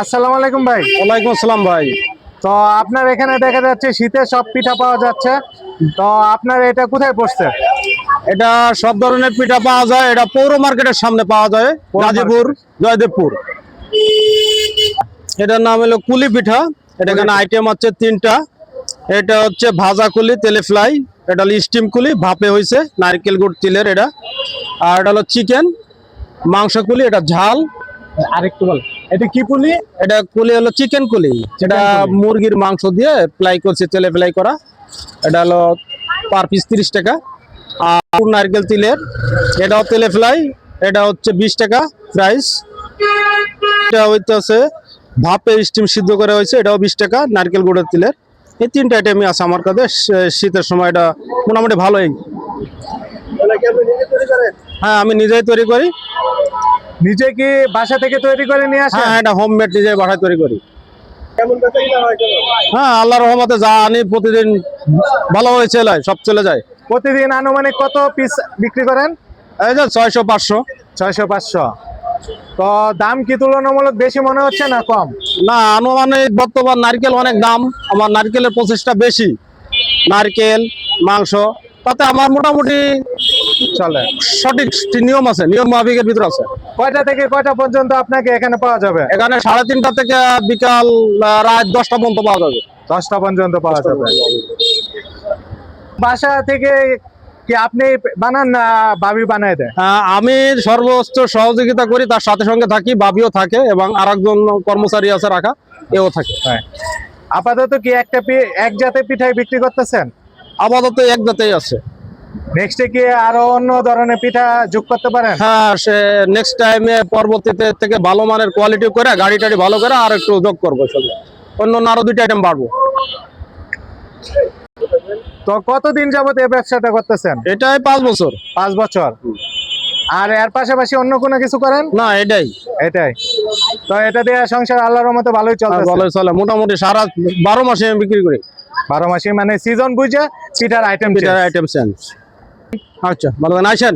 আসসালামু আলাইকুম ভাই। ওয়ালাইকুম আসসালাম ভাই। তো আপনার এখানে দেখা যাচ্ছে শীতের সব পিঠা পাওয়া যাচ্ছে। তো আপনার এটা কোথায় পড়ছে এটা সব ধরনের পিঠা পাওয়া যায়। এটা পৌর মার্কেটের সামনে পাওয়া যায়। পৌর গাজীপুর জয়দেবপুর। এটার নাম হলো কুলি পিঠা। এটা এখানে আইটেম আছে তিনটা। এটা হচ্ছে ভাজা কুলি তেলে ফ্লাই এটা হলো স্টিম কুলি ভাপে হয়েছে নারকেল গুড় তিলের এটা। আর এটা হলো চিকেন মাংস কুলি এটা ঝাল। আরেকটু বল এটা কি পুলি? এটা কুলি হলো চিকেন কুলি এটা মুরগির মাংস দিয়ে ফ্লাই করছে তেলে ফ্লাই করা। এটা হলো পার পিস তিরিশ টাকা। আর নারকেল তিলের এটাও তেলে ফ্লাই এটা হচ্ছে বিশ টাকা প্রাইস এটা হইতেছে ভাপে স্টিম সিদ্ধ করে হয়েছে এটাও বিশ টাকা নারকেল গুঁড়ের তিলের। এই তিনটা আইটেমই আছে আমার কাছে। শীতের সময় এটা মোটামুটি ভালোই। হ্যাঁ আমি নিজেই তৈরি করি। নিজে কি বাসা থেকে তৈরি করে নিয়ে আসেন? হ্যাঁ এটা হোমমেড নিজে বাসায় তৈরি করি। হ্যাঁ আল্লাহ রহমতে যা আনি প্রতিদিন ভালোভাবে চলে যায় সব চলে যায়। প্রতিদিন আনুমানিক কত পিস বিক্রি করেন? এই যে ছয়শো পাঁচশো। ছয়শো পাঁচশো। তো দাম কি তুলনামূলক বেশি মনে হচ্ছে না কম? না আনুমানিক বর্তমান নারকেল অনেক দাম আমার নারকেলের প্রসেসটা বেশি। নারকেল মাংস তাতে আমার মোটামুটি চলে। সঠিক নিয়ম আছে নিয়ম মাফিকের ভিতর আছে। কয়টা থেকে কয়টা পর্যন্ত আপনাকে এখানে পাওয়া যাবে? এখানে সাড়ে তিনটা থেকে বিকাল রাত দশটা পর্যন্ত পাওয়া যাবে। দশটা পর্যন্ত পাওয়া যাবে। বাসা থেকে কি আপনি বানান না ভাবি বানায় দেয়? আমি সর্বোচ্চ সহযোগিতা করি তার সাথে সঙ্গে থাকি বাবিও থাকে এবং আরেকজন কর্মচারী আছে রাখা এও থাকে। আপাতত কি একটা এক জাতের পিঠাই বিক্রি করতেছেন? আপাতত এক জাতেই আছে। নেক্সটে কি আরও অন্য ধরনের পিঠা যোগ করতে পারেন? হ্যাঁ সে নেক্সট টাইমে পরবর্তীতে থেকে ভালো মানের কোয়ালিটি করে গাড়ি টাড়ি ভালো করে আর একটু যোগ করব অন্য আরও দুইটা আইটেম বাড়বো। তো কতদিন যাবত এই ব্যবসাটা করতেছেন? এটাই পাঁচ বছর। পাঁচ বছর। আর এর পাশাপাশি অন্য কোনো কিছু করেন? না এটাই। এটাই। তো এটা দিয়ে সংসার আল্লাহর মতো ভালোই আর চলতেছে। ভালোই চলে। মোটামুটি সারা বারো মাসে বিক্রি করি। বারো মাসে মানে সিজন বুঝে পিঠার আইটেম পিঠার আইটেম চেঞ্জ আচ্ছা ভালো থাকেন, আসেন।